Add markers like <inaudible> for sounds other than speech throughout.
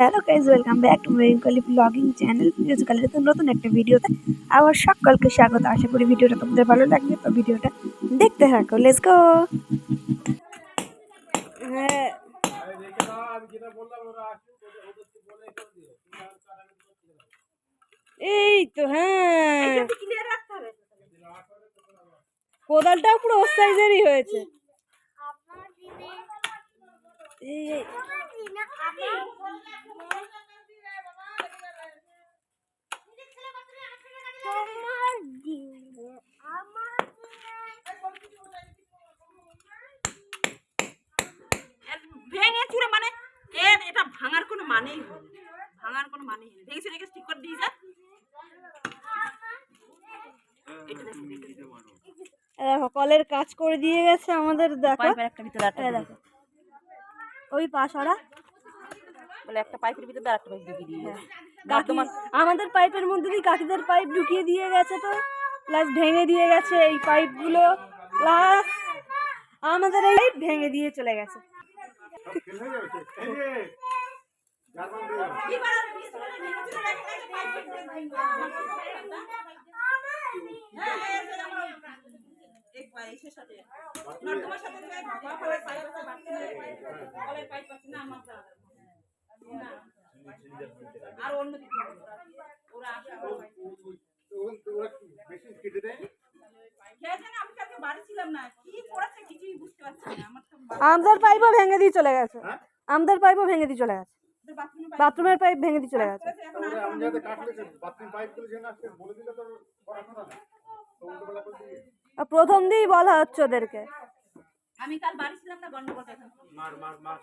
Hello guys welcome back to মেরিনকলি blogging channel. মিউজিক্যালের নতুন একটা ভিডিওতে আবার সকলকে স্বাগত। আশা করি ভিডিওটা তোমাদের ভালো লাগবে। তো ভিডিওটা দেখতে থাকো লেটস গো হ্যাঁ। এই তো হ্যাঁ। কোদালটাও পুরো ওর সাইজেরই হয়েছে। ভেঙে চুরে মানে? এর এটা ভাঙার কোনো মানেই হয় ভাঙার কোনো মানেই হয় ভেঙে চুরে ঠিক করে দিয়ে যা দেখো, কলের কাজ করে দিয়ে গেছে আমাদের দেখো। দেখো। ওই পাশরা বলে একটা পাইপের ভিতরে আর একটা পাইপ ঢুকিয়ে দিয়ে গেছে। কাকি আমাদের পাইপের মধ্যে দিয়ে কাকিদের পাইপ ঢুকিয়ে দিয়ে গেছে তো প্লাস ভেঙে দিয়ে গেছে এই পাইপগুলো প্লাস আমাদের এই ভেঙে দিয়ে চলে গেছে সাথে আর অন্য দিকে ওরা আসে আবার পাইপ খেয়েছে না? আমি কালকে বাড়ি ছিলাম না। কি করেছে কিছুই বুঝতে পারছি না। আমার তো আমাদের পাইপও ভেঙে দিয়ে চলে গেছে। আমাদের পাইপও ভেঙে দিয়ে চলে গেছে। বাথরুমের পাইপ ভেঙে দিয়ে চলে গেছে। প্রথম দিয়েই বলা হচ্ছে ওদেরকে। আমি কাল বাড়ি ছিলাম না গন্ডগোলটা এখানে মার মার মার।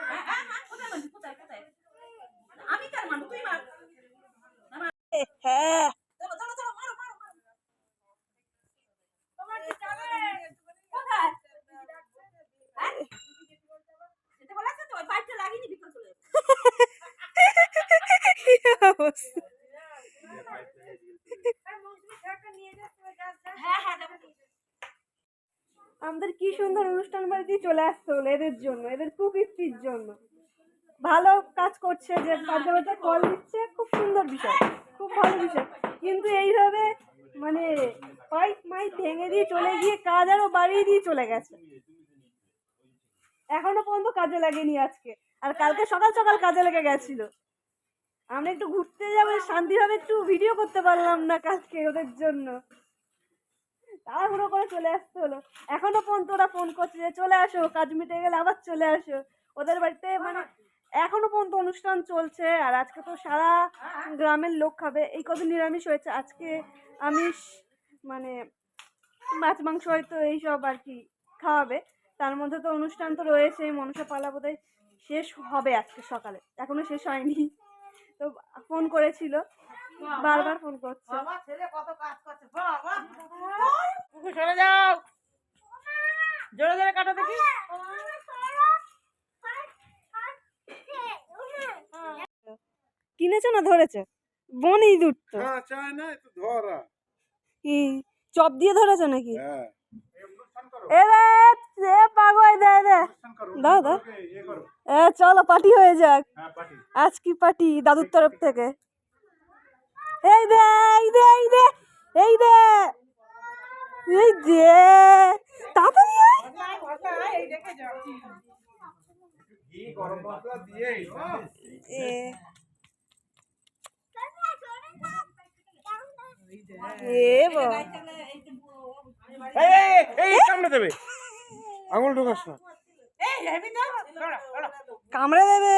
হ্যাঁ হ্যাঁ হ্যাঁ আমি কার মারবো তুই মার হ্যাঁ চলো চলো চলো মারো মারো মারো তোমার কি যাবে কোথায় হ্যাঁ যেতে বলা আছে তো ওই পাইপটা লাগিয়ে ভিতরে চলে যাবে হ্যাঁ হ্যাঁ যাব। আমাদের কি সুন্দর অনুষ্ঠান বাড়িতে চলে আসতে হলো এদের জন্য, এদের কুকীর্তির জন্য। ভালো কাজ করছে যে পাঞ্জাবেতে কল দিচ্ছে, খুব সুন্দর বিষয়, খুব ভালো বিষয়। কিন্তু এইভাবে মানে পাইপ মাইপ ভেঙে দিয়ে চলে গিয়ে কাজ আরও বাড়িয়ে দিয়ে চলে গেছে। এখনও পর্যন্ত কাজে লাগেনি আজকে, আর কালকে সকাল সকাল কাজে লেগে গেছিল। আমরা একটু ঘুরতে যাব, শান্তিভাবে একটু ভিডিও করতে পারলাম না কালকে ওদের জন্য। তাড়াহুড়ো করে চলে আসতে হলো। এখনও পর্যন্ত ওরা ফোন করছে যে, চলে আসো, কাজ মিটে গেলে আবার চলে আসো। ওদের বাড়িতে মানে এখনও পর্যন্ত অনুষ্ঠান চলছে, আর আজকে তো সারা গ্রামের লোক খাবে। এই কদিন নিরামিষ হয়েছে, আজকে আমিষ মানে মাছ, মাংস হয়তো এইসব আর কি খাওয়াবে। তার মধ্যে তো অনুষ্ঠান তো রয়েছে মনসা পালা বোধহয় শেষ হবে আজকে সকালে। এখনও শেষ হয়নি। তো ফোন করেছিল। বারবার ফোন করছে। সরে যাও। জোরে জোরে কাটো দেখি। কিনেছে না ধরেছে? বনি ইঁদুর তো হ্যাঁ কি চপ দিয়ে ধরেছে নাকি? হ্যাঁ। এ রে পাগল দে দে। দাও দাও। ইয়ে করো। এ চলো পার্টি হয়ে যাক। হ্যাঁ আজ কি পার্টি দাদুর তরফ থেকে? এই দে এই দে এই দে এই দে। এই দে তাড়াতাড়ি সামনে দেবে। আঙুল ঢোকাস না। কামড়ে দেবে।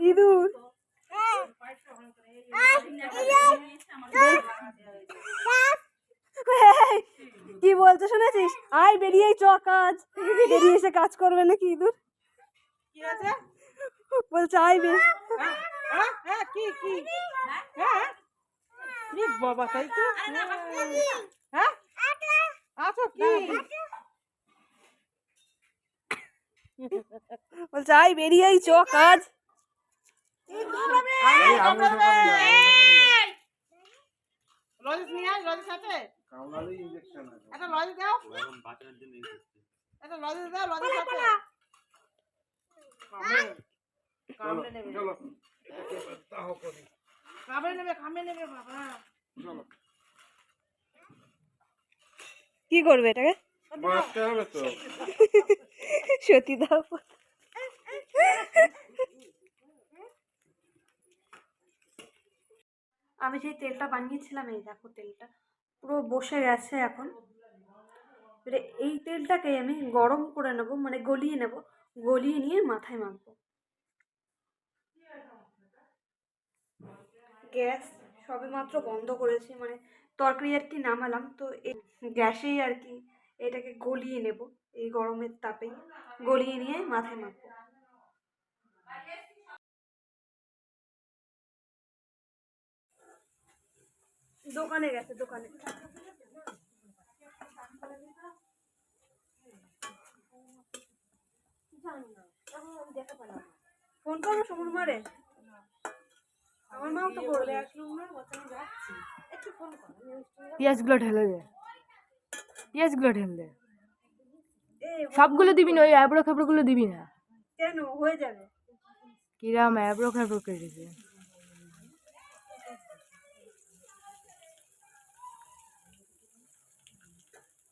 ইঁদুর? কি বলছো শুনেছিস? আয় বেরিয়ে চ কাজ। বেরিয়ে এসে কাজ করবে নাকি ইঁদুর? বলছে আয় বে হ্যাঁ কি কি কি বাবা তাই তো? আছো কি? বলছে আয় বেরিয়েই চ কাজ এই আঙুল ঢোকাবি না, লজিস নিয়ে আয় লজিস আছে? কামড়ালেই ইঞ্জেকশন আছে। একটা লজিস দাও। আছে। নেবে। চলো। নেবে নেবে বাবা। চলো। কি করবে এটাকে? মারতে হবে তো। সত্যি দাও। <laughs> আমি সেই তেলটা বানিয়েছিলাম, এই দেখো তেলটা পুরো বসে গেছে এখন। এবারে এই তেলটাকে আমি গরম করে নেব মানে গলিয়ে নেব, গলিয়ে নিয়ে মাথায় মাখবো। গ্যাস সবে মাত্র বন্ধ করেছি মানে তরকারি আর কি নামালাম, তো এই গ্যাসেই আর কি এটাকে গলিয়ে নেব, এই গরমের তাপেই। গলিয়ে নিয়ে মাথায় মাখবো। দোকানে গেছে দোকানে। ফোন করব সমুর মারে। আমার মাও তো করবে। পেঁয়াজগুলো ঢেলে দে। পেঁয়াজগুলো ঢেলে দে। সবগুলো দিবি না ওই অ্যাবড়ো খেবড়োগুলো দিবি না। কেন? হয়ে যাবে। কিরাম অ্যাবড়ো খেবড়ো কেটেছে। জাল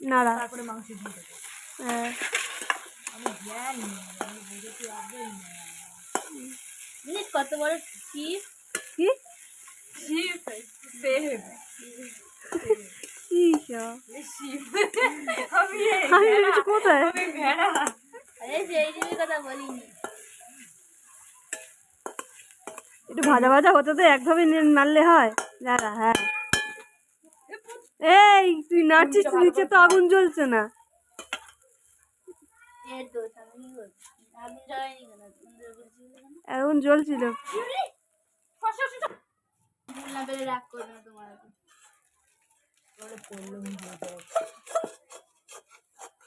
নাড়া। তারপরে মাংস দিয়ে দেবো। হ্যাঁ। আমি জানি আমি কত বড় কি? কোথায়? একটু ভাজা ভাজা হতে তো একভাবে নাড়লে হয়। দাঁড়া হ্যাঁ। এই তুই নাড়ছিস নিচে তো আগুন জ্বলছে না। আগুন জ্বলছিল।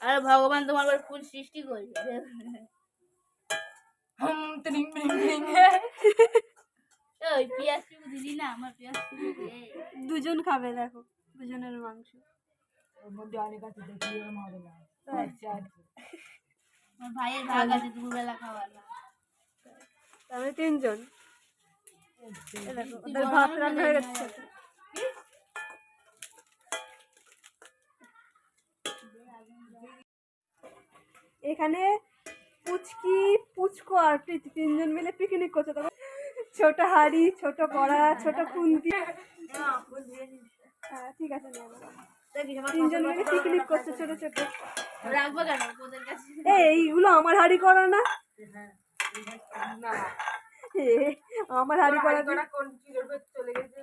আরে ভগবান তোমার ফুল সৃষ্টি করবে। হুম ত্রিং ত্রিং ত্রিং ওই পেঁয়াজ দিলি না? আমার পেঁয়াজ দুজন খাবে দেখো। দুজনের মাংস। ওর মধ্যে অনেক আছে দেখি এরকম হবে না আচ্ছা আচ্ছা। ভাইয়ের ভাগ আছে দুপুরবেলা খাওয়ার। না তাহলে তিনজন। ওদের ভাত রান্না হয়ে গেছে। এখানে পুচকি পুচকো আর প্রীতি তিনজন মিলে পিকনিক করছে। তখন ছোট হাড়ি ছোট কড়া ছোট খুন্তি। হ্যাঁ ঠিক আছে তিনজন মিলে পিকনিক করছে ছোট ছোট। রাখব কেন ওদের কাছে? এই এইগুলো আমার হাড়ি করা না। আমার হাড়ি করা চলে গেছে।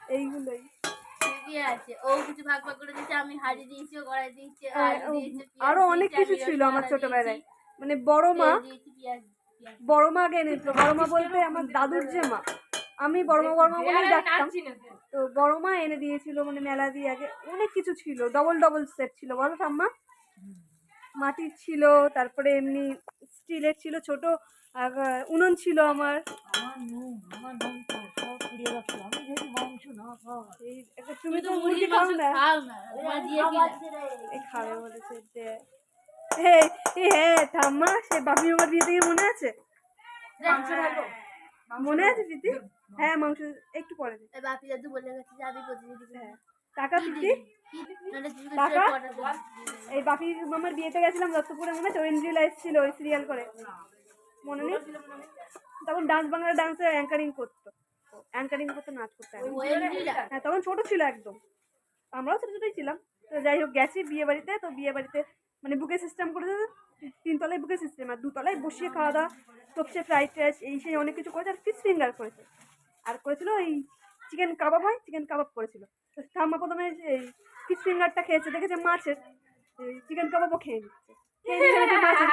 এইগুলোই। আরও অনেক কিছু ছিল আমার ছোটবেলায়। মানে বড় মা বড় মা আগে এনেছিল। বড় মা বলতে আমার দাদুর যে মা। আমি বড় মা বড় মা ডাকতাম। তো বড় মা এনে দিয়েছিল মানে মেলা দিয়ে আগে অনেক কিছু ছিল ডবল ডবল সেট ছিল বলো ঠাম্মা? মাটির ছিল তারপরে এমনি স্টিলের ছিল ছোট উনুন ছিল আমার। তুমি তো মুরগি খাও না খাবে বলেছে হ্যাঁ ঠাম্মা সে বাপি আমার বিয়ে থেকে মনে আছে? মনে আছে দিদি? হ্যাঁ মাংস একটু পরে দে। বাপি দাদু বলে গেছে যে আমি প্রতিদিন কিছু টাকা দিদি? টাকা? এই বাপি মামার বিয়েতে গেছিলাম দত্তপুরে মনে আছে? ঐন্দ্রিলা এসেছিল ওই সিরিয়াল করে। মনে নেই? তখন ডান্স বাংলা ডান্সে অ্যাঙ্কারিং করতো। অ্যাঙ্কারিং করতো নাচ করতো। হ্যাঁ তখন ছোট ছিল একদম। আমরাও ছোট ছোটই ছিলাম। তো যাই হোক গেছি বিয়ে বাড়িতে তো বিয়ে বাড়িতে মানে বুকে সিস্টেম করেছে তিনতলায় বুকে সিস্টেম আর দুতলায় বসিয়ে খাওয়া দাওয়া তপসে ফ্রাইড রাইস এই সেই অনেক কিছু করেছে, আর ফিশ ফিঙ্গার করেছে। আর করেছিল এই চিকেন কাবাব হয় চিকেন কাবাব করেছিল। তো ঠাম্মা প্রথমে এই ফিশ ফিঙ্গারটা খেয়েছে, দেখেছে মাছের চিকেন কাবাবও খেয়ে নিচ্ছে।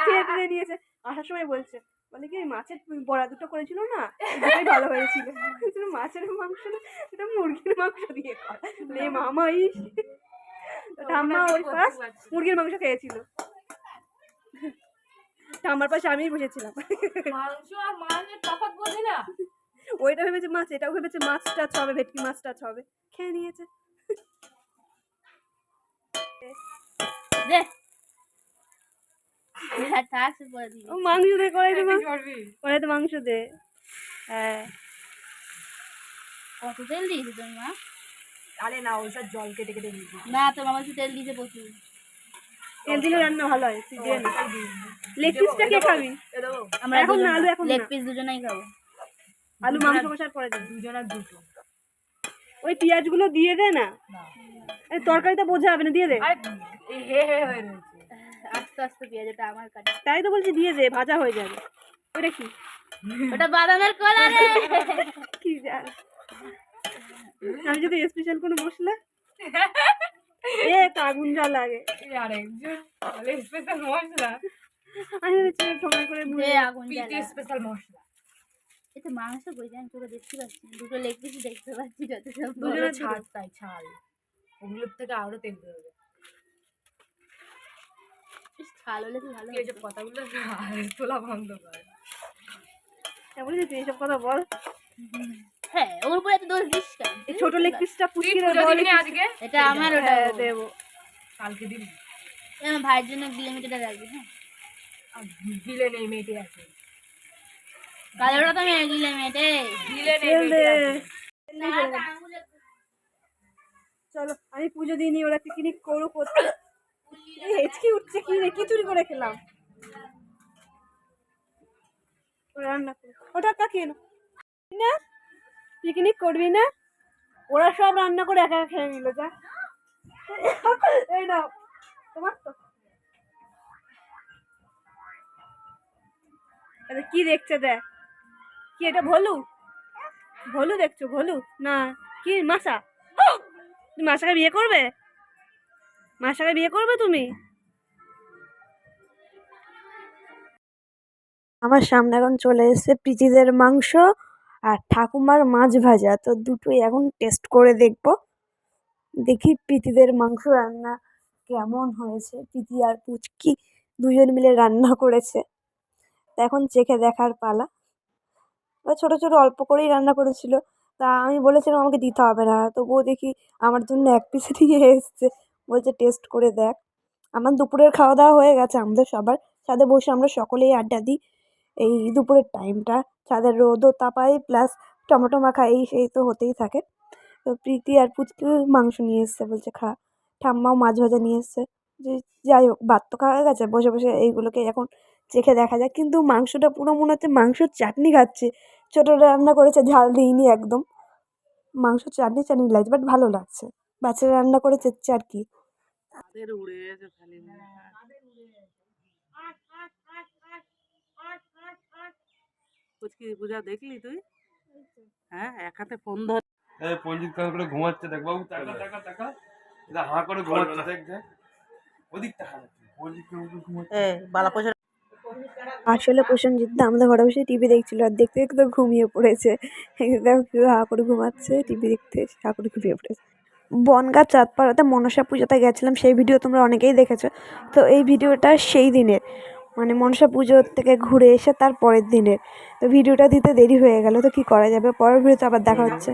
খেয়ে নিয়েছে। আসার সময় বলছে, বলে কি মাছের বড়া দুটো করেছিল না? দুটোই ভালো হয়েছিল। মাছের মাংস না এটা মুরগির মাংস দিয়ে লে মামা ইস ঠাম্মা ওই ফার্স্ট মুরগির মাংস খেয়েছিল। ঠাম্মার পাশে আমিই বসেছিলাম। ওইটা ভেবেছে মাছ এটাও ভেবেছে মাছ টাছ হবে ভেটকি মাছ টাছ হবে খেয়ে নিয়েছে। দে। হ্যাঁ মাংস দে কড়াই তো কড়াই তো মাংস দে। হ্যাঁ। কত তেল দিয়েছে তোর মা? আরে না ওইসব জল কেটে কেটে দিয়েছি না তোর মামা একটু তেল দিয়েছে প্রচুর। তেল দিলে রান্না ভালো হয় তুই দে না। লেগ পিসটা কে খাবি? আমরা এখন না, আলু এখন লেগ পিস দুজনেই খাব। আলু মাংস কষার পরে দিবি। দুজনের দুটো। ওই পেঁয়াজগুলো দিয়ে দে না। এই তরকারিতে বোঝা হবে না দিয়ে দে। আরে হে হে হয়ে রয়েছে। আস্তে আস্তে পেঁয়াজটা আমার কাছে তাই তো বলছি দিয়ে দে ভাজা হয়ে যাবে। ওটা কি? ওটা বাদামের কলা রে। কি জান। আমি যদি স্পেশাল কোনো <laughs> মশলা এ তো আগুন যা লাগে আর একজন স্পেশাল মশলা। আমি করে মুড়ে আগুন স্পেশাল মশলা। এটা মাংস জানি দেখতে পাচ্ছি দুটো লেগ পিস দেখতে পাচ্ছি যত সব দুজনের ছাল তাই ছাল। ওগুলোর থেকে আরও তেল বেরোবে ছাল হলে কি ভালো তুই এইসব কথাগুলো তোলা বন্ধ কর। তা বলি তুই এসব কথা বল। হ্যাঁ ওর উপরে এত দোষ দিস কেন? এই ছোট লেগ পিসটা আজকে? এটা আমার ওটা হ্যাঁ দেবো। কালকে দিবি? আমার ভাইয়ের জন্য রাখবি হ্যাঁ? নেই মেয়েটে আছে। কাল ওটা তো আমি নেই। চলো আমি পুজো দিইনি ওরা পিকনিক করো করতে হেঁচকি উঠছে কি রে কি চুরি করে খেলাম? ওরা রান্না করে ওটা কাকে না? পিকনিক করবি না? ওরা সব রান্না করে একা খেয়ে নিল, যা। এই নাও, তোমার তো। কি দেখছে দেখ? কি এটা, ভলু? ভলু দেখছ, ভলু? না, কি, মাসা? তুমি মাসাকে বিয়ে করবে? মাসাকে বিয়ে করবে তুমি? আমার সামনে এখন চলে এসেছে পিচিদের মাংস। আর ঠাকুমার মাছ ভাজা, তো দুটোই এখন টেস্ট করে দেখব। দেখি পিতিদের মাংস রান্না কেমন হয়েছে। পিতি আর পুচকি দুজন মিলে রান্না করেছে। এখন চেখে দেখার পালা। ওরা ছোটো ছোটো অল্প করেই রান্না করেছিল। তা আমি বলেছিলাম আমাকে দিতে হবে না। তবুও দেখি আমার জন্য এক পিস নিয়ে <laughs> এসছে। বলছে টেস্ট করে দেখ। আমার দুপুরের খাওয়া দাওয়া হয়ে গেছে, আমাদের সবার। সাথে বসে আমরা সকলেই আড্ডা দিই। এই দুপুরের টাইমটা ছাদের রোদও তাপাই প্লাস টমেটো মাখা এই সেই তো হতেই থাকে। তো প্রীতি আর পুচকি মাংস নিয়ে এসছে বলছে, খা। ঠাম্মাও মাছ ভাজা নিয়ে এসছে। যে যাই হোক, ভাত তো খাওয়া গেছে, বসে বসে এইগুলোকে এখন চেখে দেখা যাক। কিন্তু মাংসটা পুরো মনে হচ্ছে মাংসর চাটনি খাচ্ছে। ছোটো রান্না করেছে, ঝাল দিইনি একদম। মাংস চাটনি চাটনি লাগছে বাট ভালো লাগছে। বাচ্চারা রান্না করে চেচ্ছে আর কি পুচকি পূজা দেখলি তুই? হ্যাঁ এক হাতে ফোন ধর। এই পঞ্জিত করে ঘুমাচ্ছে দেখ বাবু টাকা টাকা টাকা এটা হাঁ করে ঘুমাচ্ছে দেখ দেখ। ওদিক টাকা পঞ্জিত কাজ ঘুমাচ্ছে। এ বালা পয়সা আসলে প্রসেনজিৎ দা আমাদের ঘরে বসে টিভি দেখছিল আর দেখতে দেখতে ঘুমিয়ে পড়েছে। দেখো কেউ হা করে ঘুমাচ্ছে টিভি দেখতে হা করে ঘুমিয়ে পড়েছে। বনগাঁ চাঁদপাড়াতে মনসা পুজোতে গেছিলাম সেই ভিডিও তোমরা অনেকেই দেখেছ। তো এই ভিডিওটা সেই দিনের। মানে মনসা পুজোর থেকে ঘুরে এসে তার পরের দিনের। তো ভিডিওটা দিতে দেরি হয়ে গেল তো কি করা যাবে? পরের ভিডিওতে আবার দেখা হচ্ছে।